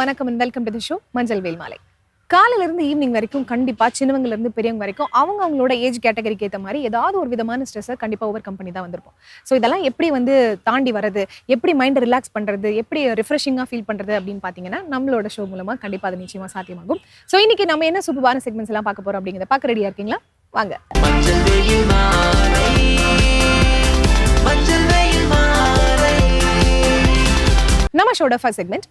வணக்கம் and welcome to the show மஞ்சள் வேல் மாலை. இருந்து ஈவினிங் வரைக்கும் கண்டிப்பாக சின்னவங்கல இருந்து பெரியவங்க வரைக்கும் அவங்க அவங்களோட ஏஜ் கேட்டகரிக்கு ஏற்ற மாதிரி ஏதாவது ஒரு விதமான ஸ்ட்ரெஸ்ஸை கண்டிப்பாக ஓவர் கம்பெனி தான் வந்திருப்போம். ஸோ இதெல்லாம் எப்படி வந்து தாண்டி வரது எப்படி மைண்டை ரிலாக்ஸ் பண்றது எப்படி ரிஃப்ரெஷிங்காக ஃபீல் பண்ணுறது அப்படின்னு பார்த்தீங்கன்னா நம்மளோட ஷோ மூலமாக கண்டிப்பாக அது நிச்சயமா சாத்தியமாகும். ஸோ இன்னைக்கு நம்ம என்ன சூப்பரான செக்மெண்ட்ஸ் எல்லாம் பார்க்க போறோம் அப்படிங்கிறத பார்க்க ரெடியாக இருக்கீங்களா? வாங்க. நம்ம ஷோட ஃபர்ஸ்ட் செக்மெண்ட்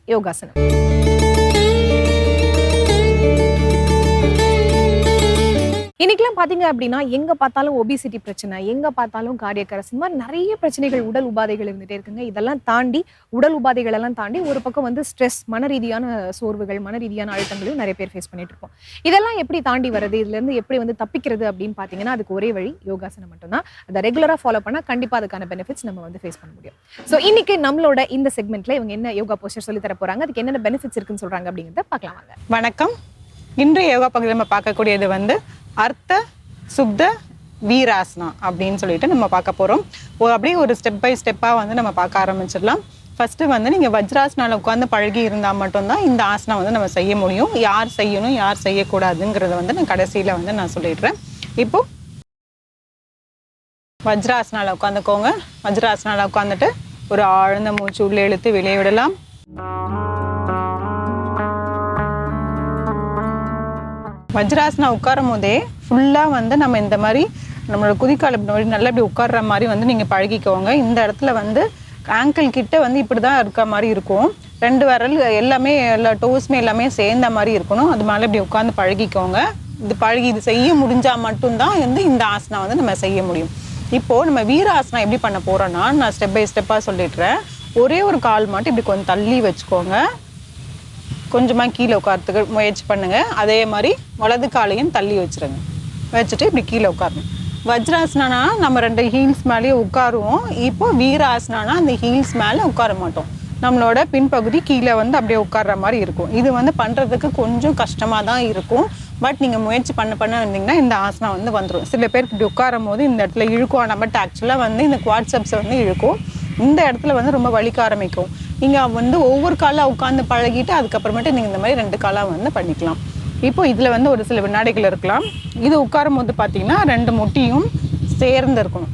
இன்னைக்கெல்லாம் பாத்தீங்க அப்படின்னா எங்க பார்த்தாலும் ஒபிசிட்டி பிரச்சனை எங்க பார்த்தாலும் கார்டியக் அரசு மாதிரி நிறைய பிரச்சனைகள் உடல் உபாதைகள் இருந்துட்டே இருக்குங்க. இதெல்லாம் தாண்டி உடல் உபாதைகள் எல்லாம் தாண்டி ஒரு பக்கம் வந்து ஸ்ட்ரெஸ் மன ரீதியான சோர்வுகள் மன ரீதியான அழுத்தங்களையும் நிறைய பேர் ஃபேஸ் பண்ணிட்டு இருக்கோம் இதெல்லாம் எப்படி தாண்டி வருது இதுல இருந்து எப்படி வந்து தப்பிக்கிறது அப்படின்னு பாத்தீங்கன்னா அதுக்கு ஒரே வழி யோகாசனம் மட்டும்தான். அதை ரெகுலராக ஃபாலோ பண்ணால் கண்டிப்பா அதுக்கான பெனிஃபிட்ஸ் நம்ம வந்து ஃபேஸ் பண்ண முடியும். ஸோ இன்னைக்கு நம்மளோட இந்த செக்மெண்ட்ல இவங்க என்ன யோகா போஸ்டர் சொல்லி தர போறாங்க அதுக்கு என்னென்ன பெனிஃபிட்ஸ் இருக்குன்னு சொல்றாங்க அப்படிங்கிறத பார்க்கலாம் வாங்க. வணக்கம். இன்றைய யோகா பகுதியில் நம்ம பார்க்கக்கூடியது வந்து அர்த்த சுப்த வீராசனா அப்படின்னு சொல்லிட்டு நம்ம பார்க்க போகிறோம் அப்படியே ஒரு ஸ்டெப் பை ஸ்டெப்பாக வந்து நம்ம பார்க்க ஆரம்பிச்சிடலாம். ஃபஸ்ட்டு வந்து நீங்கள் வஜ்ராசனால் உட்காந்து பழகி இருந்தால் மட்டும்தான் இந்த ஆசனம் வந்து நம்ம செய்ய முடியும். யார் செய்யணும் யார் செய்யக்கூடாதுங்கிறத வந்து நான் கடைசியில் வந்து நான் சொல்லிடுறேன். இப்போ வஜ்ராசனால் உட்காந்துக்கோங்க. வஜ்ராசனால் உட்காந்துட்டு ஒரு ஆழ்ந்த மூச்சு உள்ளே இழுத்து வெளியே விடலாம். வஜ்ராசனா உட்காரும் போதே ஃபுல்லாக வந்து நம்ம இந்த மாதிரி நம்மளோட குதிக்கால் இப்படி நல்லா இப்படி உட்கார்ற மாதிரி வந்து நீங்கள் பழகிக்கோங்க. இந்த இடத்துல வந்து ஆங்கிள் கிட்ட வந்து இப்படி தான் இருக்க மாதிரி இருக்கும். ரெண்டு விரல் எல்லாமே எல்லா டோஸ்மே எல்லாமே சேர்ந்த மாதிரி இருக்கணும். அது மேலே இப்படி உட்காந்து பழகிக்கோங்க. இது பழகி இது செய்ய முடிஞ்சால் மட்டும்தான் வந்து இந்த ஆசனா வந்து நம்ம செய்ய முடியும். இப்போது நம்ம வீராசனா எப்படி பண்ண போகிறோன்னா நான் ஸ்டெப் பை ஸ்டெப்பாக சொல்லிடுறேன். ஒரே ஒரு கால் மட்டும் இப்படி கொஞ்சம் தள்ளி வச்சுக்கோங்க. கொஞ்சமாக கீழே உட்காரத்துக்கு முயற்சி பண்ணுங்கள் அதே மாதிரி வலது காலையும் தள்ளி வச்சிருங்க. வச்சுட்டு இப்படி கீழே உட்காரணும் வஜ்ராசனா நம்ம ரெண்டு ஹீல்ஸ் மேலேயே உட்காருவோம். இப்போ வீராசனானா அந்த ஹீல்ஸ் மேலே உட்கார மாட்டோம். நம்மளோட பின்பகுதி கீழே வந்து அப்படியே உட்கார்ற மாதிரி இருக்கும். இது வந்து பண்ணுறதுக்கு கொஞ்சம் கஷ்டமாக தான் இருக்கும். பட் நீங்கள் முயற்சி பண்ண பண்ண இருந்தீங்கன்னா இந்த ஆசனம் வந்து வந்துடும் சில பேருக்கு இப்படி உட்காரும் போது இந்த இடத்துல இழுக்கும். நம்ம ஆக்சுவலாக வந்து இந்த குவாட்ஸ்அப்ஸை வந்து இழுக்கும். இந்த இடத்துல வந்து ரொம்ப வலிக்க ஆரம்பிக்கும். நீங்கள் வந்து ஒவ்வொரு காலாக உட்காந்து பழகிட்டு அதுக்கப்புறமேட்டு நீங்கள் இந்த மாதிரி ரெண்டு காலாக வந்து பண்ணிக்கலாம். இப்போ இதில் வந்து ஒரு சில வினாடிகள் இருக்கலாம். இது உட்காரும் போது பார்த்தீங்கன்னா ரெண்டு முட்டியும் சேர்ந்து இருக்கணும்.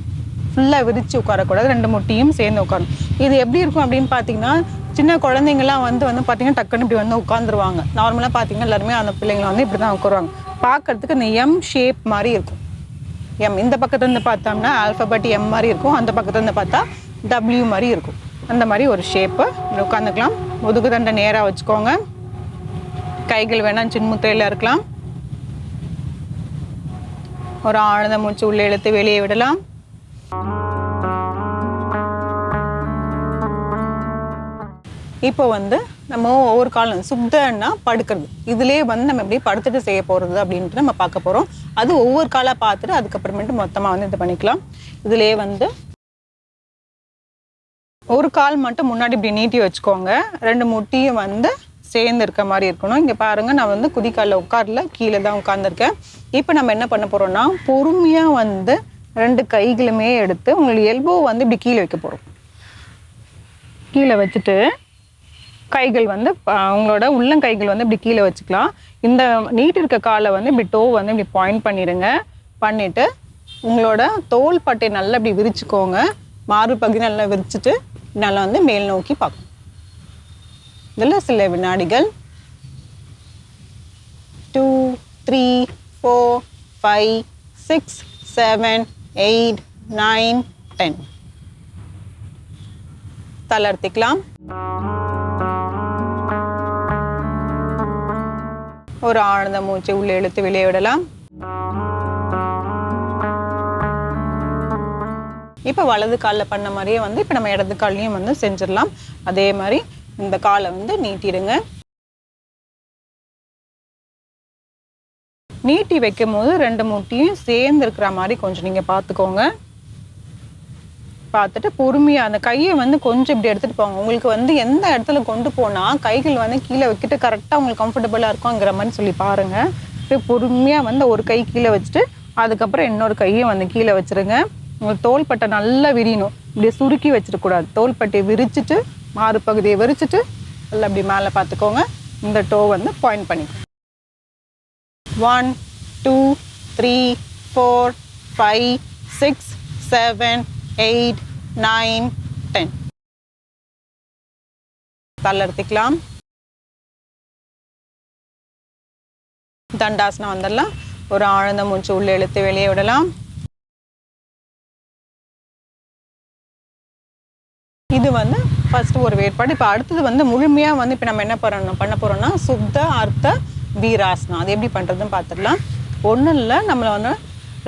ஃபுல்லாக விரித்து உட்காரக்கூடாது. ரெண்டு முட்டியும் சேர்ந்து உட்காரணும். இது எப்படி இருக்கும் அப்படின்னு பார்த்தீங்கன்னா சின்ன குழந்தைங்கள்லாம் வந்து வந்து பார்த்தீங்கன்னா டக்குன்னு இப்படி வந்து உட்காந்துருவாங்க நார்மலாக பார்த்தீங்கன்னா எல்லாருமே அந்த பிள்ளைங்களை வந்து இப்படி தான் உட்காருவாங்க. பார்க்கறதுக்கு இந்த எம் ஷேப் மாதிரி இருக்கும். எம் இந்த பக்கத்துலேருந்து பார்த்தோம்னா ஆல்ஃபபெட் எம் மாதிரி இருக்கும். அந்த பக்கத்துலேருந்து பார்த்தா டபிள்யூ மாதிரி இருக்கும். அந்த மாதிரி ஒரு ஷேப்பு இப்படி உட்காந்துக்கலாம் முதுகு தண்டை நேராக வச்சுக்கோங்க. கைகள் வேணால் சின்முத்திரையில் இருக்கலாம். ஒரு ஆழ்ந்த மூச்சு உள்ளே இழுத்து வெளியே விடலாம். இப்போ வந்து நம்ம ஒவ்வொரு காலம் சுத்தன்னா படுக்கிறது. இதுலேயே வந்து நம்ம எப்படி படுத்துட்டு செய்ய போகிறது அப்படின்ட்டு நம்ம பார்க்க போகிறோம் அது ஒவ்வொரு காலாக பார்த்துட்டு அதுக்கப்புறமேட்டு மொத்தமாக வந்து இது பண்ணிக்கலாம். இதுலேயே வந்து ஒரு கால் மட்டும் முன்னாடி இப்படி நீட்டி வச்சுக்கோங்க. ரெண்டு முட்டியும் வந்து சேர்ந்து இருக்க மாதிரி இருக்கணும். இங்கே பாருங்கள் நான் வந்து குதிக்காலில் உட்காரல கீழே தான் உட்காந்துருக்கேன் இப்போ நம்ம என்ன பண்ண போகிறோம்னா பொறுமையாக வந்து ரெண்டு கைகளுமே எடுத்து உங்களுக்கு எல்போ வந்து இப்படி கீழே வைக்க போகிறோம் கீழே வச்சுட்டு கைகள் வந்து ப- உங்களோட உள்ளங்கைகள் வந்து இப்படி கீழே வச்சுக்கலாம். இந்த நீட்டு இருக்க காலை வந்து இப்படி டோ வந்து இப்படி பாயிண்ட் பண்ணிடுங்க பண்ணிவிட்டு உங்களோட தோல் பட்டை நல்லா இப்படி விரிச்சுக்கோங்க. மார்பு பகுதி நல்லா விரிச்சிட்டு நல்லா வந்து மேல் நோக்கி பார்க்கணும். இதில் சில வினாடிகள். Two three four five six seven eight nine ten தளர்த்திக்கலாம். ஒரு ஆழ்ந்த மூச்சை உள்ளே இழுத்து வெளியே விடலாம். இப்போ வலது காலில் பண்ண மாதிரியே வந்து இப்போ நம்ம இடது கால்லையும் வந்து செஞ்சிடலாம். அதே மாதிரி இந்த காலை வந்து நீட்டிடுங்க. நீட்டி வைக்கும் போது ரெண்டு மூட்டையும் சேர்ந்து இருக்கிற மாதிரி கொஞ்சம் நீங்கள் பார்த்துக்கோங்க. பார்த்துட்டு பொறுமையாக அந்த கையை வந்து கொஞ்சம் இப்படி எடுத்துகிட்டு போங்க. உங்களுக்கு வந்து எந்த இடத்துல கொண்டு போனால் கைகள் வந்து கீழே வைக்கிட்டு கரெக்டாக உங்களுக்கு கம்ஃபர்டபுளாக இருக்குங்கிற மாதிரி சொல்லி பாருங்கள் போய் பொறுமையாக வந்து ஒரு கை கீழே வச்சுட்டு அதுக்கப்புறம் இன்னொரு கையை வந்து கீழே வச்சுருங்க. தோள்பட்டை நல்லா விரியணும். இப்படியே சுருக்கி வச்சிடக்கூடாது. தோள்பட்டையை விரிச்சிட்டு மாறு பகுதியை விரிச்சிட்டு நல்லா அப்படி மேலே பார்த்துக்கோங்க. இந்த டோ வந்து பாயிண்ட் பண்ணி one two three four five six seven eight nine ten தள்ளர்த்திக்கலாம் தண்டாசனம் வந்துடலாம். ஒரு ஆழ்ந்த மூச்சு உள்ளே இழுத்து வெளியே விடலாம். இது வந்து ஃபர்ஸ்ட் ஒரு வேறுபாடு இப்போ அடுத்தது வந்து முழுமையாக வந்து இப்போ நம்ம என்ன பண்ணணும்? பண்ண போகிறோம்னா சுத்த அர்த்த வீராசனம். அது எப்படி பண்ணுறதுன்னு பார்த்துடலாம் ஒன்றும் இல்லை நம்மளை வந்து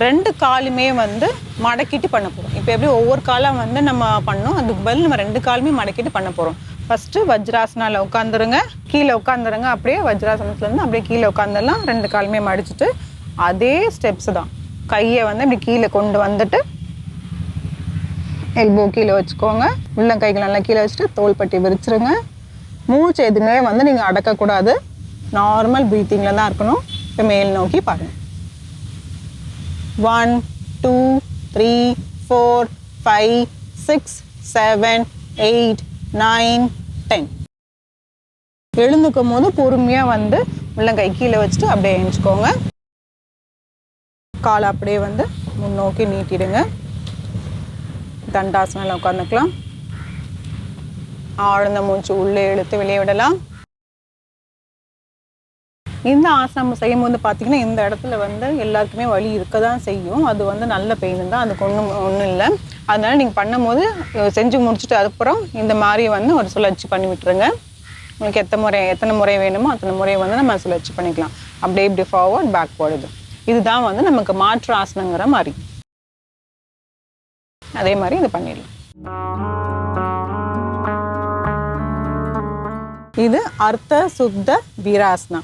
ரெண்டு காலுமே வந்து மடக்கிட்டு பண்ண போகிறோம் இப்போ எப்படி ஒவ்வொரு காலம் வந்து நம்ம பண்ணோம்? அதுக்கு பதில் நம்ம ரெண்டு காலுமே மடக்கிட்டு பண்ண போகிறோம் ஃபஸ்ட்டு வஜ்ராசனாவில் உட்காந்துருங்க கீழே உட்காந்துருங்க அப்படியே வஜ்ராசனத்துலேருந்து அப்படியே கீழே உட்காந்துடலாம் ரெண்டு காலுமே மடிச்சிட்டு அதே ஸ்டெப்ஸ் தான். கையை வந்து இப்படி கீழே கொண்டு வந்துட்டு எல்போ கீழே வச்சுக்கோங்க. உள்ளங்கைகள் நல்லா கீழே வச்சுட்டு தோள்பட்டி விரிச்சிருங்க. மூச்சு எதுவுமே வந்து நீங்கள் அடக்கக்கூடாது. நார்மல் ப்ரீத்திங்கில் தான் இருக்கணும். இப்போ மேல் நோக்கி பாருங்கள் one two three four five six seven eight nine ten எழுந்துக்கும் போது பொறுமையாக வந்து உள்ளங்கை கீழே வச்சுட்டு அப்படியே எழுந்துக்கோங்க காலை அப்படியே வந்து முன்னோக்கி நீட்டிடுங்க. தண்டாசனில் உட்காந்துக்கலாம் ஆழ்ந்த மூச்சு உள்ளே இழுத்து வெளியே விடலாம். இந்த ஆசனம் செய்யும் போது பார்த்தீங்கன்னா இந்த இடத்துல வந்து எல்லாருக்குமே வலி இருக்க தான் செய்யும். அது வந்து நல்ல பெயின் தான். அதுக்கு ஒன்றும் ஒன்றும் இல்லை. அதனால நீங்கள் பண்ணும்போது செஞ்சு முடிச்சுட்டு அதுக்கப்புறம் இந்த மாதிரி வந்து ஒரு சுழற்சி பண்ணி விட்டுருங்க. உங்களுக்கு எத்தனை முறை எத்தனை முறை வேணுமோ அத்தனை முறை வந்து நம்ம சுழற்சி பண்ணிக்கலாம். அப்படியே இப்படி ஃபார்வர்ட் பேக்வர்டு இது இதுதான் வந்து நமக்கு மாற்று ஆசனங்கிற மாதிரி. அதே மாதிரி இது பண்ணிடலாம். இது அர்த்த சுத்த வீராசனா.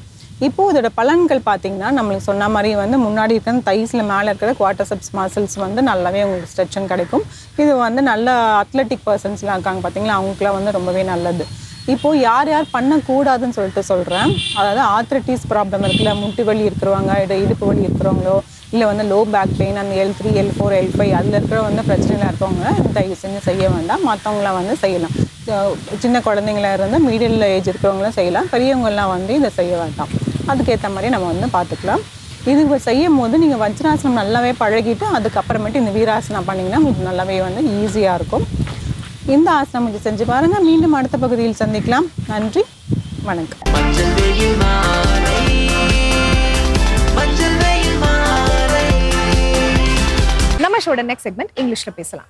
இப்போ இதோட பலன்கள் பார்த்தீங்கன்னா நம்மளுக்கு சொன்ன மாதிரி வந்து முன்னாடி இருக்கிற தைஸில் மேலே இருக்கிற குவாட்டர்செப்ஸ் மசில்ஸ் வந்து நல்லாவே உங்களுக்கு ஸ்ட்ரெச்சன் கிடைக்கும். இது வந்து நல்ல அத்லெட்டிக் பர்சன்ஸ்லாம் இருக்காங்க பார்த்தீங்களா? அவங்களுக்குலாம் வந்து ரொம்பவே நல்லது. இப்போ யார் யார் பண்ணக்கூடாதுன்னு சொல்லிட்டு சொல்கிறேன் அதாவது ஆத்ரட்டிஸ் ப்ராப்ளம் இருக்குல்ல முட்டு வலி இருக்கிறவங்க இடுப்பு வலி இருக்கிறவங்களோ இல்லை வந்து லோ பேக் பெயின் அந்த L three L four L five அதில் இருக்கிற வந்து பிரச்சனையில் இருக்கவங்க தயவு செஞ்சு செய்ய வேண்டாம். மற்றவங்களாம் வந்து செய்யலாம். சின்ன குழந்தைங்களா இருந்து மீடியல் ஏஜ் இருக்கிறவங்களும் செய்யலாம். பெரியவங்கள்லாம் வந்து இதை செய்ய வேண்டாம். அதுக்கேற்ற மாதிரி நம்ம வந்து பார்த்துக்கலாம் இது செய்யும் போது நீங்கள் வஜ்ராசனம் நல்லாவே பழகிட்டு அதுக்கப்புறமேட்டு இந்த வீராசனம் பண்ணிங்கன்னா உங்களுக்கு நல்லாவே வந்து ஈஸியாக இருக்கும். இந்த ஆசனம் கொஞ்சம் செஞ்சு பாருங்கள் மீண்டும் அடுத்த பகுதியில் சந்திக்கலாம். நன்றி. வணக்கம். ஷோட நெக்ஸ்ட் செக்மெண்ட் இங்கிலீஷ்ல பேசலாம்.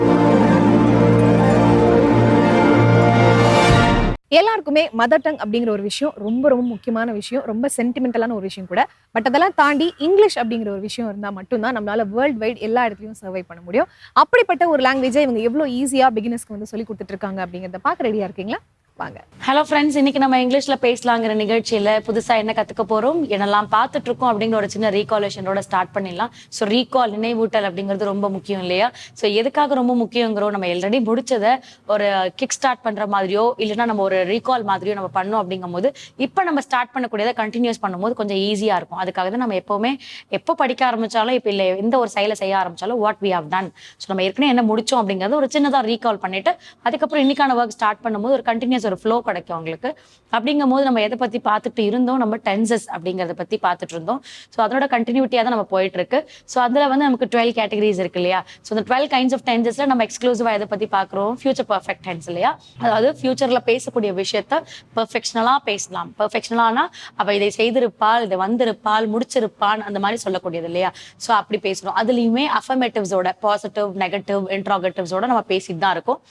எல்லாருக்குமே மதர் டங் அப்படிங்கிற ஒரு விஷயம் ரொம்ப ரொம்ப முக்கியமான விஷயம் ரொம்ப சென்டிமெண்டலான ஒரு விஷயம் கூட. பட் அதெல்லாம் தாண்டி இங்கிலீஷ் அப்படிங்கிற ஒரு விஷயம் இருந்தால் மட்டும்தான் நம்மளால வேர்ல்ட் வைட் எல்லா இடத்துலையும் சர்வை பண்ண முடியும். அப்படிப்பட்ட ஒரு லாங்குவேஜை இவங்க எவ்வளோ ஈஸியாக பிகினஸ்க்கு வந்து சொல்லி கொடுத்துட்டு இருக்காங்க அப்படிங்கிறத பார்க்க ரெடியா இருக்கீங்களா? வாங்க. ஹலோ ஃப்ரெண்ட்ஸ் இன்னைக்கு நம்ம இங்கிலீஷ்ல பேசலாங்கிற நிகழ்ச்சியில புதுசா என்ன கத்துக்க போறோம் என்னெல்லாம் பார்த்துட்டு இருக்கோம் அப்படிங்கிற ஒரு சின்ன ரீகாலேஷனோட ஸ்டார்ட் பண்ணிடலாம். ஸோ ரீகால் நினைவூட்டல் அப்படிங்கிறது ரொம்ப முக்கியம் இல்லையா? ஸோ எதுக்காக ரொம்ப முக்கியங்கிறோம் நம்ம ஆல்ரெடி முடிச்சதை ஒரு கிக் ஸ்டார்ட் பண்ற மாதிரியோ இல்லைன்னா நம்ம ஒரு ரீகால் மாதிரியோ நம்ம பண்ணோம் அப்படிங்கும் போது இப்போ நம்ம ஸ்டார்ட் பண்ணக்கூடியதை கண்டினியூஸ் பண்ணும்போது கொஞ்சம் ஈஸியா இருக்கும். அதுக்காக தான் நம்ம எப்பவுமே எப்போ படிக்க ஆரம்பிச்சாலும் இப்போ இல்லை எந்த ஒரு செயலை செய்ய ஆரம்பிச்சாலும் what we have done so நம்ம ஏற்கனவே என்ன முடிச்சோம் அப்படிங்கிறது ஒரு சின்னதாக ரீகால் பண்ணிட்டு அதுக்கப்புறம் இன்னைக்கான ஒர்க் ஸ்டார்ட் பண்ணும்போது ஒரு கண்டினியூஸ் ஒரு ஃப்ளோ கிடைக்கும் அவங்களுக்கு. அப்படிங்கும் போது நம்ம எதை பத்தி பார்த்துட்டு இருந்தோம் நம்ம டென்சஸ் அப்படிங்கறத பத்தி பார்த்துட்டு இருந்தோம். ஸோ அதோட கண்டினியூட்டியா தான் நம்ம போயிட்டு இருக்கு ஸோ அதுல வந்து நமக்கு டுவெல் கேட்டகரிஸ் இருக்கு இல்லையா? ஸோ இந்த டுவெல் கைண்ட்ஸ் ஆஃப் டென்சஸ்ல நம்ம எக்ஸ்க்ளூசிவா எதை பத்தி பார்க்குறோம்? ஃபியூச்சர் பர்ஃபெக்ட் டென்ஸ் இல்லையா? அதாவது ஃபியூச்சர்ல பேசக்கூடிய விஷயத்த பெர்ஃபெக்ஷனலா பேசலாம். பர்ஃபெக்ஷனலானா அவ இதை செய்திருப்பாள் இதை வந்திருப்பாள் முடிச்சிருப்பான் அந்த மாதிரி சொல்லக்கூடியது இல்லையா? ஸோ அப்படி பேசணும் அதுலயுமே அஃபர்மேட்டிவ்ஸோட பாசிட்டிவ் நெகட்டிவ் இன்ட்ராகட்டிவ்ஸோட நம்ம பேசிட்டு தான் இருக்கோம்.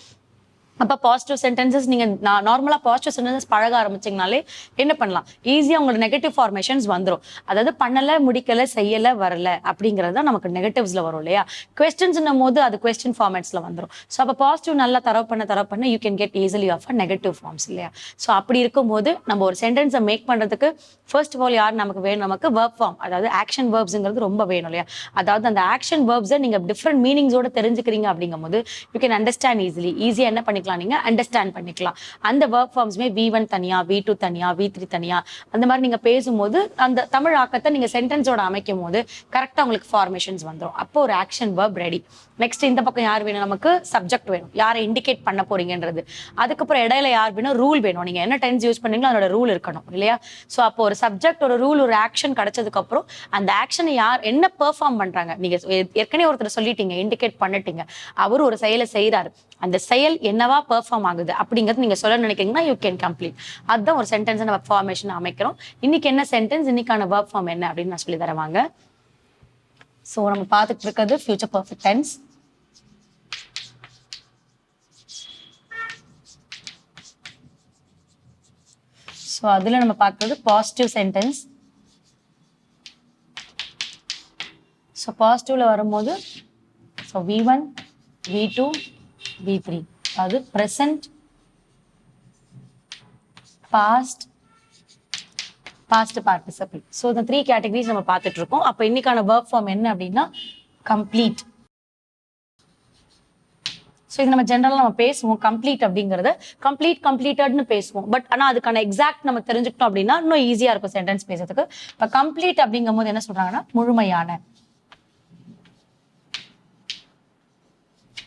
அப்போ பாசிட்டிவ் சென்டென்சஸ் நீங்கள் நார்மலாக பாசிட்டிவ் சென்டென்சஸ் பழக ஆரம்பிச்சிங்கனாலே என்ன பண்ணலாம்? ஈஸியாக உங்களோட நெகட்டிவ் ஃபார்மேஷன்ஸ் வந்துடும் அதாவது பண்ணலை முடிக்கலை செய்யல வரல அப்படிங்கிறது தான் நமக்கு நெகட்டிவ்ஸில் வரும் இல்லையா? கொஸ்டின்ஸ்னும் போது அது கொஸ்டின் ஃபார்மேட்ஸில் வந்துடும் ஸோ அப்போ பாசிட்டிவ் நல்லா தரவு பண்ண தரவு பண்ண you can get easily of a negative forms இல்லையா? ஸோ அப்படி இருக்கும்போது நம்ம ஒரு சென்டென்ஸை மேக் பண்ணுறதுக்கு ஃபர்ஸ்ட் ஆஃப் ஆல் யார் நமக்கு வேணும்? நமக்கு வேர்ப் ஃபார்ம் அதாவது ஆக்ஷன் வேர்ப்ஸுங்கிறது ரொம்ப வேணும் இல்லையா? அதாவது அந்த ஆக்ஷன் வேர்ப்ஸை நீங்கள் டிஃப்ரெண்ட் மீனிங்ஸோட தெரிஞ்சுக்கிறீங்க அப்படிங்கும்போது யூ கேன் அண்டர்ஸ்டாண்ட் ஈஸிலி ஈஸியாக என்ன பண்ணி பண்ணிக்கலாம். நீங்க அண்டர்ஸ்டாண்ட் பண்ணிக்கலாம். அந்த ஒர்க் ஃபார்ம்ஸ்மே வி ஒன் தனியா வி டூ தனியா வி த்ரீ தனியா அந்த மாதிரி நீங்க பேசும்போது அந்த தமிழ் ஆக்கத்தை நீங்க சென்டென்ஸோட அமைக்கும் போது கரெக்டா உங்களுக்கு ஃபார்மேஷன்ஸ் வந்துடும் அப்போ ஒரு ஆக்ஷன் verb ரெடி நெக்ஸ்ட் இந்த பக்கம் யார் வேணும்? நமக்கு சப்ஜெக்ட் வேணும். யாரை இண்டிகேட் பண்ண போறீங்கன்றது. அதுக்கப்புறம் இடையில யார் வேணும்? ரூல் வேணும். நீங்க என்ன டென்ஸ் யூஸ் பண்ணீங்களோ அதோட ரூல் இருக்கணும் இல்லையா? ஸோ அப்போ ஒரு சப்ஜெக்ட் ஒரு ரூல் ஒரு ஆக்ஷன் கிடைச்சதுக்கு அப்புறம் அந்த ஆக்ஷனை யார் என்ன பெர்ஃபார்ம் பண்றாங்க? நீங்க ஏற்கனவே ஒருத்தர் சொல்லிட்டீங்க இண்டிகேட் பண்ணிட்டீங்க. அவர் ஒரு செயலை செய்யறாரு அந்த செயல் என்னவா பெர்ஃபார்ம் ஆகுது அப்படிங்கிறது நீங்க சொல்ல நினைக்கிறீங்கன்னா யூ கேன் கம்ப்ளீட் அதுதான் ஒரு சென்டென்ஸ் நம்ம ஃபார்மேஷன் அமைக்கிறோம். இன்னைக்கு என்ன சென்டென்ஸ் இன்னைக்கான ஒர்க் ஃபார்ம் என்ன அப்படின்னு நான் சொல்லி தருவாங்க ஸோ நம்ம பார்த்துட்டு இருக்கிறது ஃபியூச்சர் பர்ஃபெக்ட் டென்ஸ் ஸோ அதில் நம்ம பார்க்குறது பாசிட்டிவ் சென்டென்ஸ் ஸோ பாசிட்டிவ்ல வரும்போது so V one V two V three அது present past past participle so இந்த த்ரீ கேட்டகரிஸ் நம்ம பார்த்துட்டு இருக்கோம் அப்போ இன்னைக்கான ஒர்க் ஃபார்ம் என்ன அப்படின்னா கம்ப்ளீட் ஸோ இது நம்ம ஜென்ரலாக நம்ம பேசுவோம். கம்ப்ளீட் அப்படிங்கறத கம்ப்ளீட் கம்ப்ளீட்டட்னு பேசுவோம். பட் ஆனால் அதுக்கான எக்ஸாக்ட் நம்ம தெரிஞ்சுக்கிட்டோம் அப்படின்னா இன்னும் ஈஸியாக இருக்கும் சென்டென்ஸ் பேசுறதுக்கு. இப்போ கம்ப்ளீட் அப்படிங்கும் போது என்ன சொல்றாங்கன்னா முழுமையான.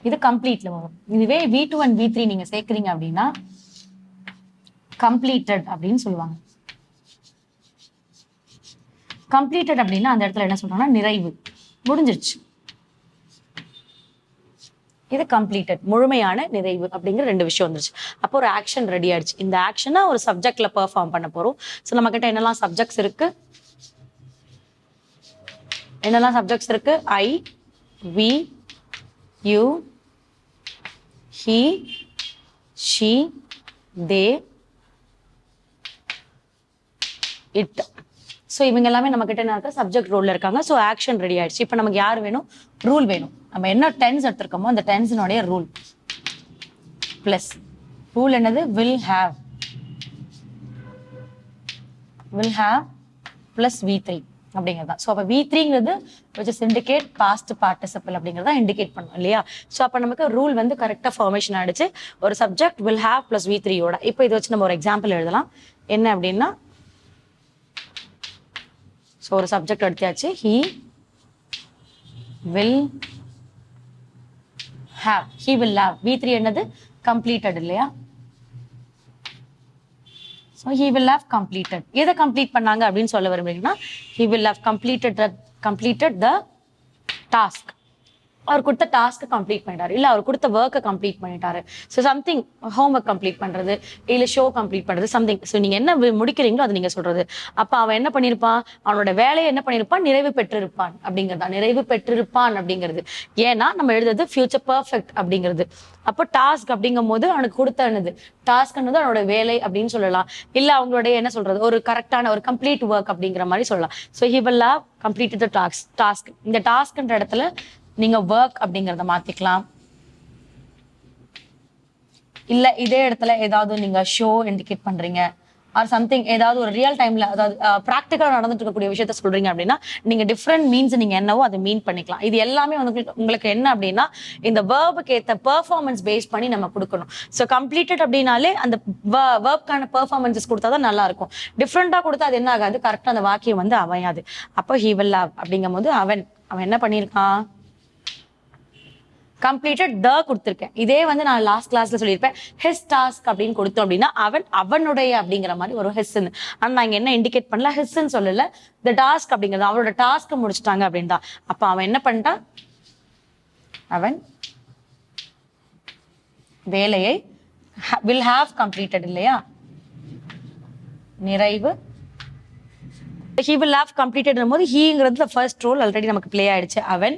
இது கம்ப்ளீட்ல வரும். இதுவே V two and V three நீங்க சேர்க்குறீங்க அப்படின்னா கம்ப்ளீட்டட் அப்படின்னு சொல்லுவாங்க. கம்ப்ளீட்டட் அப்படின்னா அந்த இடத்துல என்ன சொல்றாங்கன்னா நிறைவு. முடிஞ்சிருச்சு. இது கம்ப்ளீட்டட் முழுமையான நிறைவு அப்படிங்கிற ரெண்டு விஷயம் வந்துருச்சு. அப்போ ஒரு ஆக்ஷன் ரெடி ஆயிடுச்சு. இந்த ஆக்ஷனை ஒரு சப்ஜெக்ட்ல பெர்ஃபார்ம் பண்ண போறோம். ஸோ நம்ம கிட்ட என்னெல்லாம் சப்ஜெக்ட்ஸ் இருக்கு? என்னெல்லாம் சப்ஜெக்ட்ஸ் இருக்கு? I we you he she they it so இவங்க எல்லாமே நம்ம கிட்ட என்ன இருக்கா சப்ஜெக்ட் ரோல்ல இருக்காங்க. ஸோ ஆக்ஷன் ரெடி ஆயிடுச்சு. இப்போ நமக்கு யார் வேணும்? ரூல் வேணும். நம்ம என்ன டென்ஸ் எடுத்திருக்கோமோ அந்த டென்ஸினுடைய ரூல் ப்ளஸ் ரூல் என்னது? Will have will have plus V three அப்படிங்கிறது தான். ஸோ அப்போ V த்ரீங்கிறது which is indicate past participle அப்படிங்கிறத இண்டிகேட் பண்ணும் இல்லையா? ஸோ அப்போ நமக்கு ரூல் வந்து கரெக்டாக ஃபார்மேஷன் ஆயிடுச்சு. ஒரு subject will have plus V த்ரீயோட இப்போ இதை வச்சு நம்ம ஒரு எக்ஸாம்பிள் எழுதலாம். என்ன அப்படின்னா ஸோ ஒரு சப்ஜெக்ட் எடுத்தாச்சு. He will have he will have V three என்னது? கம்ப்ளீட்டட் இல்லையா? So he will have completed எதை கம்ப்ளீட் பண்ணாங்க அப்படின்னு சொல்ல விரும்புறீங்கன்னா he will have completed completed the task அவர் கொடுத்த டாஸ்க்கை கம்ப்ளீட் பண்ணிட்டாரு. இல்ல அவர் கொடுத்த ஒர்க்கை கம்ப்ளீட் பண்ணிட்டாரு. So something home work complete பண்றது இல்ல ஷோ கம்ப்ளீட் பண்றது சம்திங் ஸோ நீங்க என்ன முடிக்கிறீங்களோ அதை நீங்க சொல்றது. அப்ப அவன் என்ன பண்ணிருப்பான்? அவனோட வேலையை என்ன பண்ணிருப்பான்? நிறைவு பெற்றிருப்பான் அப்படிங்கிறதா நிறைவு பெற்றிருப்பான் அப்படிங்கிறது. ஏன்னா நம்ம எழுதுறது ஃபியூச்சர் பர்ஃபெக்ட் அப்படிங்கிறது. அப்போ டாஸ்க் அப்படிங்கும் போது அவனுக்கு கொடுத்த என்னது? டாஸ்க்ன்றது அவனோட வேலை அப்படின்னு சொல்லலாம். இல்ல அவங்களுடைய என்ன சொல்றது? ஒரு கரெக்டான ஒரு கம்ப்ளீட் ஒர்க் அப்படிங்கிற மாதிரி சொல்லலாம். So he will love complete the task task இந்த டாஸ்க்ன்ற இடத்துல நீங்க ஒர்க் அப்படிங்கறத மாத்திக்கலாம். இல்ல இதே இடத்துல ஏதாவது நீங்க ஷோ இண்டிகேட் பண்றீங்க. ஆர் சம்திங் ஏதாவது ஒரு ரியல் டைம்ல அதாவது ப்ராக்டிக்கலா நடந்துட்டு இருக்கக்கூடிய விஷயத்த சொல்றீங்க அப்படின்னா நீங்க டிஃப்ரெண்ட் மீன்ஸ் நீங்க என்னவோ அதை மீன் பண்ணிக்கலாம். இது எல்லாமே உங்களுக்கு உங்களுக்கு என்ன அப்படின்னா இந்த வேர்புக்கு ஏத்த பெர்ஃபார்மன்ஸ் பேஸ் பண்ணி நம்ம கொடுக்கணும். ஸோ கம்ப்ளீட்டட் அப்படின்னாலே அந்த வேர்ப்க்கான பெர்ஃபார்மன்ஸஸ் கொடுத்தா தான் நல்லா இருக்கும் டிஃப்ரெண்டா கொடுத்தா அது என்ன ஆகாது? கரெக்டாக அந்த வாக்கியம் வந்து அமையாது. அப்போ ஹீ வில் லவ் அப்படிங்கும் போது அவன் அவன் என்ன பண்ணியிருக்கான்? கம்ப்ளீட்டட் த கொடுத்துருக்கேன். இதே வந்து நான் லாஸ்ட் கிளாஸ்ல சொல்லியிருப்பேன். ஹிஸ் டாஸ்க் அப்படின்னு கொடுத்தோம் அப்படின்னா அவன் அவனுடைய அப்படிங்கிற மாதிரி ஒரு ஹிஸ்ன்னு ஆனா நான் இங்க என்ன இண்டிகேட் பண்ணல? ஹிஸ்ன்னு சொல்லல. த டாஸ்க் அப்படிங்கிறது அவனோட டாஸ்க் முடிச்சிட்டாங்க அப்படின்னு தான். அப்ப அவன் என்ன பண்ணிட்டான்? அவன் வேலையை வில் ஹாவ் கம்ப்ளீட்டட் இல்லையா? நிறைவு ஹி வில் லாவ் கம்ப்ளீட்டட் போது ஹீங்கிறது ஃபர்ஸ்ட் ரோல் ஆல்ரெடி நமக்கு பிளே ஆயிடுச்சு. அவன்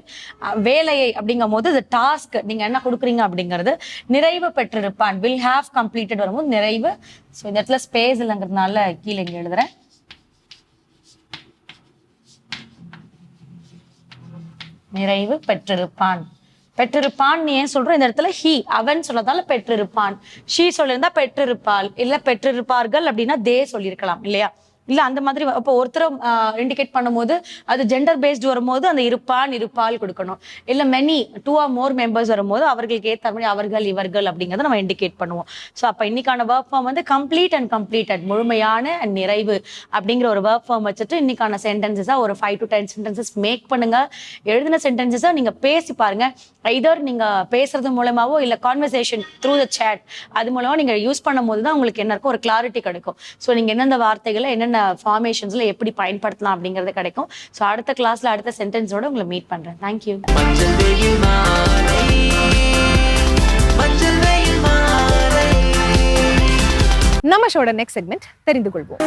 வேலையை அப்படிங்கும் போது டாஸ்க் நீங்க என்ன கொடுக்குறீங்க அப்படிங்கிறது நிறைவு பெற்றிருப்பான். வில் ஹாவ் கம்ப்ளீட்டட் வரும்போது நிறைவு. ஸோ இந்த இடத்துல ஸ்பேஸ் இல்லைங்கிறதுனால கீழே இங்கே எழுதுறேன். நிறைவு பெற்றிருப்பான். பெற்றிருப்பான் நீ ஏன் சொல்ற இந்த இடத்துல ஹி அவன் சொல்லதால பெற்றிருப்பான். ஷீ சொல்லியிருந்தா பெற்றிருப்பாள். இல்ல பெற்றிருப்பார்கள் அப்படின்னா தே சொல்லியிருக்கலாம் இல்லையா? இல்ல அந்த மாதிரி இப்போ ஒருத்தரை இண்டிகேட் பண்ணும்போது அது ஜெண்டர் பேஸ்டு வரும்போது அந்த இருப்பான் இருப்பால் கொடுக்கணும். இல்ல many two or more members வரும்போது அவர்களுக்கு ஏத்த மாதிரி அவர்கள் இவர்கள் அப்படிங்கறத நம்ம இண்டிகேட் பண்ணுவோம். ஸோ அப்ப இன்னைக்கான ஒர்க் ஃபார்ம் வந்து கம்ப்ளீட் அண்ட் கம்ப்ளீட்டட் முழுமையான அண்ட் நிறைவு அப்படிங்கிற ஒரு ஒர்க் ஃபார்ம் வச்சுட்டு இன்னைக்கான சென்டென்சஸா ஒரு five to ten sentences make பண்ணுங்க. எழுதின சென்டென்சஸை நீங்க பேசி பாருங்க. ஐதர் நீங்க பேசுறது மூலமாவோ இல்ல கான்வர்சேஷன் த்ரூ த சேட் அது மூலமா நீங்க யூஸ் பண்ணும்போது தான் உங்களுக்கு என்ன இருக்கும் ஒரு கிளாரிட்டி கிடைக்கும். ஸோ நீங்க எந்தெந்த வார்த்தைகளை என்னென்ன ஃபார்மேஷன்ஸ்ல எப்படி பயன்படுத்தலாம் அப்படிங்கிறது கிடைக்கும். ஸோ அடுத்த கிளாஸ்ல அடுத்த சென்டென்ஸோட உங்களை மீட் பண்றேன். தேங்க்யூ நம்ம ஷோட நெக்ஸ்ட் செக்மெண்ட் தெரிந்து கொள்வோம்.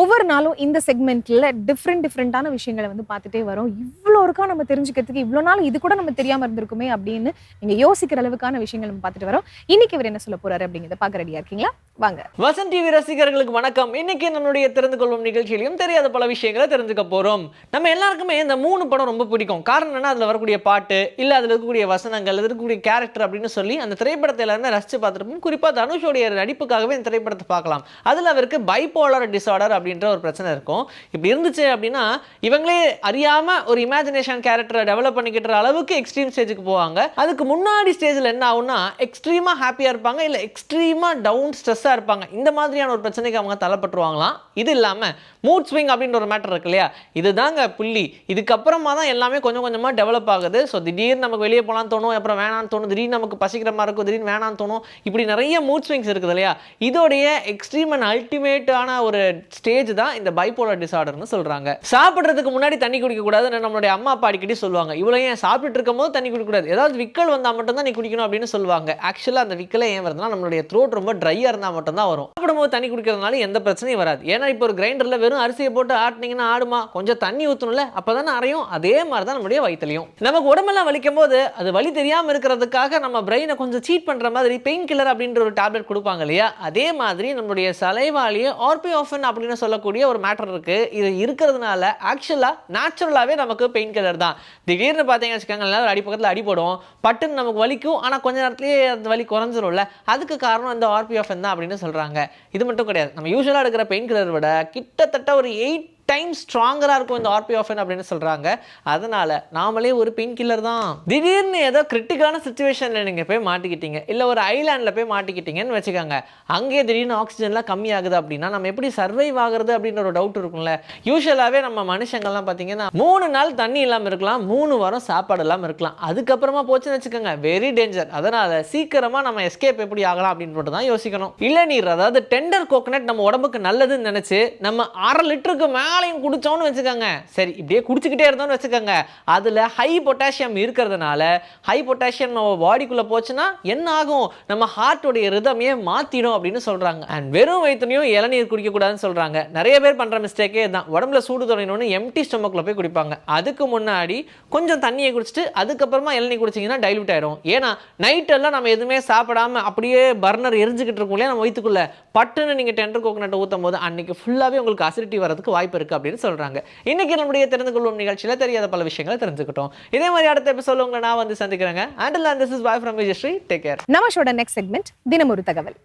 ஒவ்வொரு நாளும் இந்த செக்மெண்ட்ல டிஃப்ரெண்ட் டிஃப்ரெண்டான விஷயங்களை வந்து பார்த்துட்டே வரோம். இவ்வளோ இருக்கா நம்ம தெரிஞ்சுக்கிறதுக்கு இவ்வளோ நாள் இது கூட நம்ம தெரியாம இருந்திருக்குமே அப்படின்னு நீங்க யோசிக்கிற அளவுக்கான விஷயங்கள் நம்ம பார்த்துட்டு வரோம். இன்னைக்கு இவர் என்ன சொல்ல போறாரு அப்படிங்கிறத பார்க்க ரெடியா இருக்கீங்களா? வாங்க. வசந்த் டிவி ரசிகர்களுக்கு வணக்கம். இன்னைக்கு நம்மளுடைய தெரிந்து கொள்ளும் நிகழ்ச்சியிலையும் தெரியாத பல விஷயங்களை தெரிஞ்சுக்க போறோம். நம்ம எல்லாருக்குமே இந்த மூணு படம் ரொம்ப பிடிக்கும். காரணம் என்ன? அதுல வரக்கூடிய பாட்டு இல்ல அதுல இருக்கக்கூடிய வசனங்கள் அதுல இருக்கக்கூடிய கேரக்டர் அப்படின்னு சொல்லி அந்த திரைப்படத்தை எல்லாருமே ரசிச்சு பார்த்துருப்போம். குறிப்பா தனுஷோடைய நடிப்புக்காகவே இந்த திரைப்படத்தை பார்க்கலாம். அதுல அவருக்கு பைபோலர் டிசார்டர் அப்படின்ற ஒரு பிரச்சனை இருக்கும். இப்படி இருந்துச்சு அப்படின்னா இவங்களே அறியாம ஒரு இமேஜினேஷன் கேரக்டரை டெவலப் பண்ணிக்கிற அளவுக்கு எக்ஸ்ட்ரீம் ஸ்டேஜுக்கு போவாங்க. அதுக்கு முன்னாடி ஸ்டேஜில் என்ன ஆகும்னா எக்ஸ்ட்ரீமாக ஹாப்பியாக இருப்பாங்க இல்லை எக்ஸ்ட்ரீமாக டவுன் ஸ்ட்ரெஸ்ஸாக இருப்பாங்க. இந்த மாதிரியான ஒரு பிரச்சனைக்கு அவங்க தள்ளப்பட்டுருவாங்களாம் இது இல்லாமல் மூட் ஸ்விங் அப்படின்ற ஒரு மேட்டர் இருக்கு இல்லையா? இதுதாங்க புள்ளி. இதுக்கப்புறமா தான் எல்லாமே கொஞ்சம் கொஞ்சமாக டெவலப் ஆகுது. ஸோ திடீர்னு நமக்கு வெளியே போகலான்னு தோணும் அப்புறம் வேணான்னு தோணும் திடீர்னு நமக்கு பசிக்கிற மாதிரி இருக்கும் திடீர்னு வேணான்னு தோணும். இப்படி நிறைய மூட் ஸ்விங்ஸ் இருக்குது இல்லையா? இதோடைய எக்ஸ்ட்ரீம் அண்ட் அல்டிமேட்டான ஒரு ஸ்டேஜ் தான் இந்த பைப்போலர் டிசார்டர்னு சொல்கிறாங்க சாப்பிட்றதுக்கு முன்னாடி தண்ணி குடிக்கக்கூடாதுன்னு நம்மளுடைய அம்மா அப்பா அடிக்கடி சொல்லுவாங்க. இவ்வளோ ஏன் சாப்பிட்டு இருக்கும் போது தண்ணி குடிக்கக்கூடாது. ஏதாவது விக்கல் வந்தால் மட்டும்தான் நீ குடிக்கணும் அப்படின்னு சொல்லுவாங்க. ஆக்சுவலாக அந்த விக்கலே ஏன் வருதுன்னா நம்மளுடைய த்ரோட் ரொம்ப ட்ரையாக இருந்தால் மட்டும்தான் வரும். சாப்பிடும்போது தண்ணி குடிக்கிறதுனால எந்த பிரச்சனையும் வராது. ஏன்னா இப்போ ஒரு கிரைண்டரில் வெறும் அரிசியை போட்டு ஆட்டினீங்கன்னா ஆடுமா? கொஞ்சம் தண்ணி ஊற்றணும்ல அப்போ தானே அறையும் அதே மாதிரி தான் நம்மளுடைய வயிற்றுலையும் நமக்கு உடம்பெல்லாம் வலிக்கும் போது அது வலி தெரியாமல் இருக்கிறதுக்காக நம்ம பிரெயினை கொஞ்சம் சீட் பண்ணுற மாதிரி பெயின் கில்லர் அப்படின்ற ஒரு டேப்லெட் கொடுப்பாங்க இல்லையா? அதே மாதிரி நம்மளுடைய சலைவாலேயே ஆர்பியோஃபன் அப்படின்னு சொல்லக்கூடிய ஒரு மேட்டர் இருக்கு. இது இருக்கிறதுனால ஆக்சுவலாக நேச்சுரலாகவே நமக்கு பெயின் கில்லர் தான். திடீர்னு பார்த்தீங்கன்னு வச்சுக்கோங்க அடி பக்கத்தில் அடிபடும் பட்டுன்னு நமக்கு வலிக்கும். ஆனால் கொஞ்ச நேரத்துலேயே அந்த வலி குறைஞ்சிரும்ல. அதுக்கு காரணம் இந்த ஆர்பி ஆஃபன் தான் அப்படின்னு சொல்கிறாங்க இது மட்டும் கிடையாது. நம்ம யூஸ்வலாக எடுக்கிற பெயின் கில்லர் விட கிட்டத்தட்ட ஒரு எயிட் டைம் ஸ்ட்ராங்கராக இருக்கும் இந்த ஆர்பிஎஃப்என் அப்படின்னு சொல்கிறாங்க அதனால் நாமளே ஒரு பெயின் கில்லர் தான். திடீர்னு ஏதோ கிரிட்டிக்கலான சுச்சுவேஷனில் நீங்கள் போய் மாட்டிக்கிட்டீங்க. இல்லை ஒரு ஐலாண்டில் போய் மாட்டிக்கிட்டீங்கன்னு வச்சுக்கோங்க. அங்கேயே திடீர்னு ஆக்சிஜன்லாம் கம்மியாகுது அப்படின்னா நம்ம எப்படி சர்வைவ் ஆகுறது அப்படின்ற ஒரு டவுட் இருக்கும்ல. யூஸ்வலாகவே நம்ம மனுஷங்கள்லாம் பார்த்தீங்கன்னா மூணு நாள் தண்ணி இல்லாமல் இருக்கலாம் மூணு வாரம் சாப்பாடு இல்லாமல் இருக்கலாம். அதுக்கப்புறமா போச்சுன்னு வச்சுக்கோங்க. வெரி டேஞ்சர் அதனால் சீக்கிரமாக நம்ம எஸ்கேப் எப்படி ஆகலாம் அப்படின்னு தான் யோசிக்கணும். இளநீர் அதாவது டெண்டர் கோகனட் நம்ம உடம்புக்கு நல்லதுன்னு நினச்சி நம்ம அரை லிட்டருக்கு மேலேயும் குடித்தோம்னு வச்சுக்கோங்க. சரி இப்படியே குடிச்சிக்கிட்டே இருந்தோம்னு வச்சுக்கோங்க. அதில் ஹை பொட்டாசியம் இருக்கிறதுனால ஹை பொட்டாசியம் நம்ம பாடிக்குள்ளே போச்சுன்னா என்ன ஆகும்? நம்ம ஹார்ட்டோடைய ரிதமையே மாற்றிடும் அப்படின்னு சொல்கிறாங்க அண்ட் வெறும் வயிற்றுலையும் இளநீர் குடிக்கக்கூடாதுன்னு சொல்கிறாங்க நிறைய பேர் பண்ணுற மிஸ்டேக்கே தான் உடம்புல சூடு தொடங்கணும்னு எம்டி ஸ்டொமக்கில் போய் குடிப்பாங்க. அதுக்கு முன்னாடி கொஞ்சம் தண்ணியை குடிச்சிட்டு அதுக்கப்புறமா இளநீர் குடிச்சிங்கன்னா டைல்யூட் ஆகிடும் ஏன்னா நைட்டெல்லாம் நம்ம எதுவுமே சாப்பிடாம அப்படியே பர்னர் எரிஞ்சுக்கிட்டு இருக்கும் இல்லையா நம்ம வயிற்றுக்குள்ளே பட்டுன்னு நீங்கள் டெண்டர் கோகோனட் ஊற்றும் போது அன்னைக்கு ஃபுல்லாகவே உங்களுக்கு அசிடிட்டி வரதுக்கு வாய்ப்பு இருக்குது அப்படின்னு சொல்கிறாங்க இன்றைக்கி நம்முடைய தெரிந்து கொள்ளும் நிகழ்ச்சியில் தெரியாத பல விஷயங்களை தெரிஞ்சுக்கிட்டோம். இதே மாதிரி அடுத்த எபிசோட உங்களை நான் வந்து சந்திக்கிறேங்க. Until and this is bye from Vijayasri take care நம்ம ஷோட நெக்ஸ்ட் செக்மெண்ட் தினமொரு ஒரு தகவல்.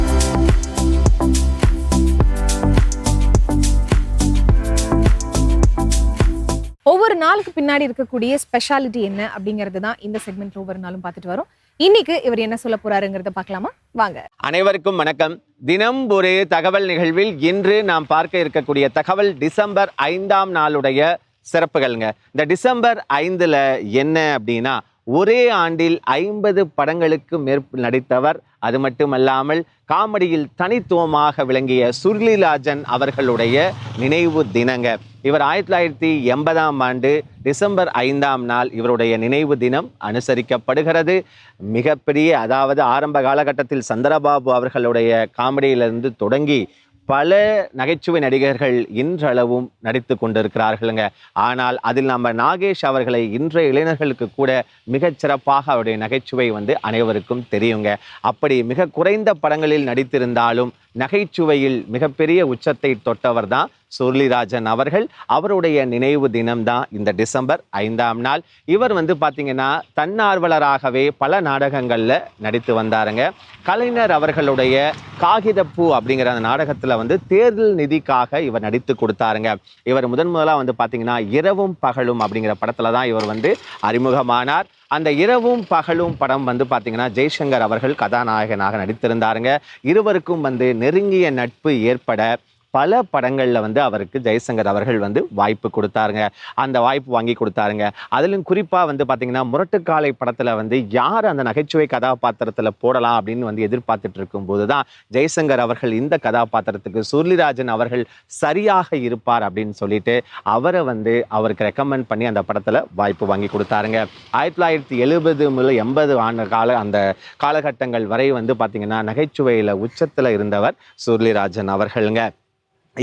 ஒவ்வொரு நாளுக்கு பின்னாடி இருக்கக்கூடிய ஸ்பெஷாலிட்டி என்ன அப்படிங்கிறது தான் இந்த செக்மெண்ட் ஒவ்வொரு நாளும் பார்த்துட்டு வரும். இன்னைக்கு இவர் என்ன சொல்ல போறாருங்கிறத பார்க்கலாமா? வாங்க. அனைவருக்கும் வணக்கம். தினம் ஒரு தகவல் நிகழ்வில் இன்று நாம் பார்க்க இருக்கக்கூடிய தகவல் டிசம்பர் ஐந்தாம் நாளுடைய சிறப்புகள்ங்க. இந்த டிசம்பர் ஐந்துல என்ன அப்படின்னா ஒரே ஆண்டில் ஐம்பது படங்களுக்கு மேற் நடித்தவர். அது மட்டுமல்லாமல் காமெடியில் தனித்துவமாக விளங்கிய சுருளிராஜன் அவர்களுடைய நினைவு தினங்க. இவர் ஆயிரத்தி தொள்ளாயிரத்தி எண்பதாம் ஆண்டு டிசம்பர் ஐந்தாம் நாள் இவருடைய நினைவு தினம் அனுசரிக்கப்படுகிறது. மிகப்பெரிய அதாவது ஆரம்ப காலகட்டத்தில் சந்திரபாபு அவர்களுடைய காமெடியிலிருந்து தொடங்கி பல நகைச்சுவை நடிகர்கள் இன்றளவும் நடித்து கொண்டிருக்கிறார்களுங்க. ஆனால் அதில் நம்ம நாகேஷ் அவர்களை இன்றைய இளைஞர்களுக்கு கூட மிகச்சிறப்பாக அவருடைய நகைச்சுவை வந்து அனைவருக்கும் தெரியுங்க. அப்படி மிக குறைந்த படங்களில் நடித்திருந்தாலும் நகைச்சுவையில் மிகப்பெரிய உச்சத்தை தொட்டவர் தான் சுருளிராஜன் அவர்கள் அவருடைய நினைவு தினம்தான் இந்த டிசம்பர் ஐந்தாம் நாள். இவர் வந்து பார்த்தீங்கன்னா தன்னார்வலராகவே பல நாடகங்களில் நடித்து வந்தாருங்க. கலைஞர் அவர்களுடைய காகிதப்பூ அப்படிங்கிற அந்த நாடகத்தில் வந்து தேர்தல் நிதிக்காக இவர் நடித்து கொடுத்தாருங்க. இவர் முதன் முதலாக வந்து பார்த்திங்கன்னா இரவும் பகலும் அப்படிங்கிற படத்தில் தான் இவர் வந்து அறிமுகமானார். அந்த இரவும் பகலும் படம் வந்து பார்த்தீங்கன்னா ஜெய்சங்கர் அவர்கள் கதாநாயகனாக நடித்திருந்தாருங்க. இருவருக்கும் வந்து நெருங்கிய நட்பு ஏற்பட பல படங்களில் வந்து அவருக்கு ஜெய்சங்கர் அவர்கள் வந்து வாய்ப்பு கொடுத்தாருங்க. அந்த வாய்ப்பு வாங்கி கொடுத்தாருங்க. அதிலும் குறிப்பாக வந்து பார்த்தீங்கன்னா முரட்டுக்காலை படத்தில் வந்து யார் அந்த நகைச்சுவை கதாபாத்திரத்தில் போடலாம் அப்படின்னு வந்து எதிர்பார்த்துட்டு இருக்கும்போது தான் ஜெய்சங்கர் அவர்கள் இந்த கதாபாத்திரத்துக்கு சுருளிராஜன் அவர்கள் சரியாக இருப்பார் அப்படின்னு சொல்லிட்டு அவரை வந்து அவருக்கு ரெக்கமெண்ட் பண்ணி அந்த படத்தில் வாய்ப்பு வாங்கி கொடுத்தாருங்க. ஆயிரத்தி தொள்ளாயிரத்தி எழுபது முதல் எண்பது ஆண்டு கால அந்த காலகட்டங்கள் வரை வந்து பார்த்தீங்கன்னா நகைச்சுவையில் உச்சத்தில் இருந்தவர் சுருளிராஜன் அவர்களுங்க.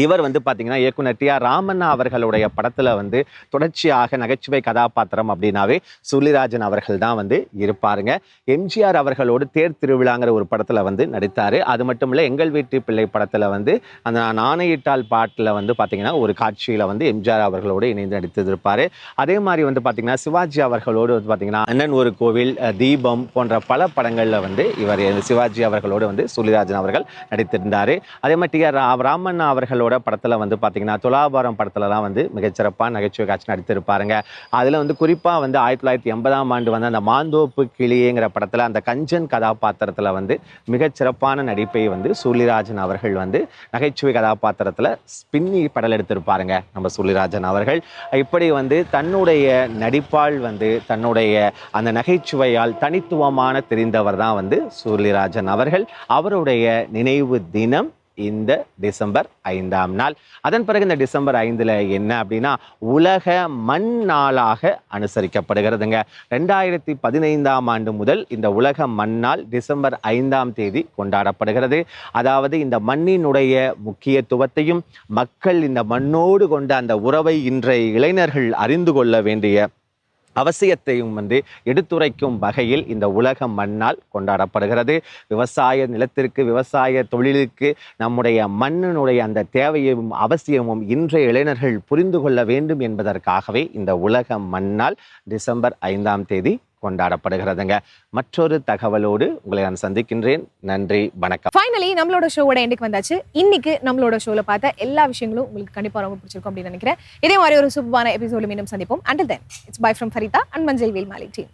இவர் வந்து பார்த்தீங்கன்னா இயக்குனர் டி ஆர் ராமண்ணா அவர்களுடைய படத்தில் வந்து தொடர்ச்சியாக நகைச்சுவை கதாபாத்திரம் அப்படின்னாவே சுலிராஜன் அவர்கள் தான் வந்து இருப்பாருங்க. எம்ஜிஆர் அவர்களோடு தேர் திருவிழாங்கிற ஒரு படத்தில் வந்து நடித்தார். அது மட்டும் இல்லை எங்கள் வீட்டு பிள்ளை படத்தில் வந்து அந்த நாணயிட்டால் பாட்டில் வந்து பார்த்தீங்கன்னா ஒரு காட்சியில் வந்து எம்ஜிஆர் அவர்களோடு இணைந்து நடித்திருப்பார். அதே மாதிரி வந்து பார்த்திங்கன்னா சிவாஜி அவர்களோடு வந்து பார்த்திங்கன்னா அண்ணன் ஒரு கோவில் தீபம் போன்ற பல படங்களில் வந்து இவர் சிவாஜி அவர்களோடு வந்து சுலிராஜன் அவர்கள் நடித்திருந்தார். அதே மாதிரி டி ஆர் ராமண்ணா அவர்களோட படத்தில் வந்து பார்த்தீங்கன்னா துலாபாரம் படத்துலலாம் வந்து மிகச்சிறப்பாக நகைச்சுவை காட்சி நடித்திருப்பாருங்க. அதில் வந்து குறிப்பாக வந்து ஆயிரத்தி தொள்ளாயிரத்தி எண்பதாம் ஆண்டு வந்து அந்த மாந்தோப்பு கிளியேங்கிற படத்தில் அந்த கஞ்சன் கதாபாத்திரத்தில் வந்து மிகச்சிறப்பான நடிப்பை வந்து சூழிராஜன் அவர்கள் வந்து நகைச்சுவை கதாபாத்திரத்தில் பின்னி படல் எடுத்திருப்பாருங்க நம்ம சூழிராஜன் அவர்கள். இப்படி வந்து தன்னுடைய நடிப்பால் வந்து தன்னுடைய அந்த நகைச்சுவையால் தனித்துவமான தெரிந்தவர் தான் வந்து சூரியராஜன் அவர்கள். அவருடைய நினைவு தினம் இந்த டிசம்பர் ஐந்தாம் நாள். அதன் பிறகு இந்த டிசம்பர் ஐந்தில் என்ன அப்படின்னா உலக மண் நாளாக அனுசரிக்கப்படுகிறதுங்க. ரெண்டாயிரத்தி பதினைந்தாம் ஆண்டு முதல் இந்த உலக மண் நாள் டிசம்பர் ஐந்தாம் தேதி கொண்டாடப்படுகிறது. அதாவது இந்த மண்ணினுடைய முக்கியத்துவத்தையும் மக்கள் இந்த மண்ணோடு கொண்ட அந்த உறவை இன்றைய இளைஞர்கள் அறிந்து கொள்ள வேண்டிய அவசியத்தையும் வந்து எடுத்துரைக்கும் வகையில் இந்த உலக மண்ணால் கொண்டாடப்படுகிறது. விவசாய நிலத்திற்கு விவசாய தொழிலுக்கு நம்முடைய மண்ணினுடைய அந்த தேவையும் அவசியமும் இன்றைய இளைஞர்கள் புரிந்து கொள்ள வேண்டும் என்பதற்காகவே இந்த உலக மண்ணால் டிசம்பர் ஐந்தாம் தேதி கொண்டாடப்படுகிறதுங்க. மற்றொரு தகவலோடு உங்களை நான் சந்திக்கின்றேன். நன்றி வணக்கம். ஃபைனலி நம்மளோட ஷோவோட எண்டுக்கு வந்தாச்சு. இன்னைக்கு நம்மளோட ஷோல பார்த்த எல்லா விஷயங்களும் உங்களுக்கு கண்டிப்பா ரொம்ப பிடிச்சிருக்கும் அப்படின்னு நினைக்கிறேன். இதே மாதிரி ஒரு சூப்பரான எபிசோடு மீண்டும் சந்திப்போம். Until then it's bye from Farida and Manjal Vel Malik team